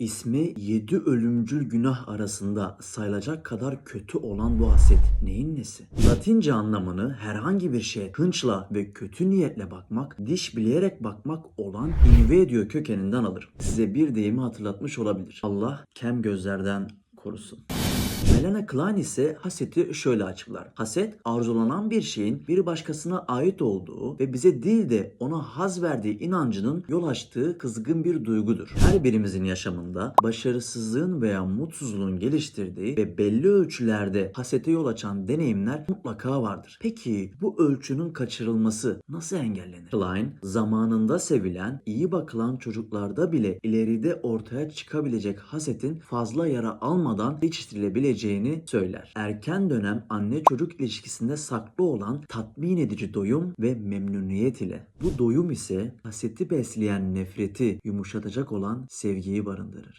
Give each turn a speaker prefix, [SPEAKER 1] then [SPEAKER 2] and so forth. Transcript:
[SPEAKER 1] İsmi 7 ölümcül günah arasında sayılacak kadar kötü olan bu haset neyin nesi? Latince anlamını herhangi bir şeye hınçla ve kötü niyetle bakmak, diş bileyerek bakmak olan invedio kökeninden alır. Size bir deyimi hatırlatmış olabilir. Allah kem gözlerden korusun. Melanie Klein ise haseti şöyle açıklar. Haset arzulanan bir şeyin bir başkasına ait olduğu ve bize değil de ona haz verdiği inancının yol açtığı kızgın bir duygudur. Her birimizin yaşamında başarısızlığın veya mutsuzluğun geliştirdiği ve belli ölçülerde hasete yol açan deneyimler mutlaka vardır. Peki bu ölçünün kaçırılması nasıl engellenir? Klein zamanında sevilen, iyi bakılan çocuklarda bile ileride ortaya çıkabilecek hasetin fazla yara almadan yetiştirilebileceğini söyler. Erken dönem anne çocuk ilişkisinde saklı olan tatmin edici doyum ve memnuniyet ile. Bu doyum ise haseti besleyen nefreti yumuşatacak olan sevgiyi barındırır.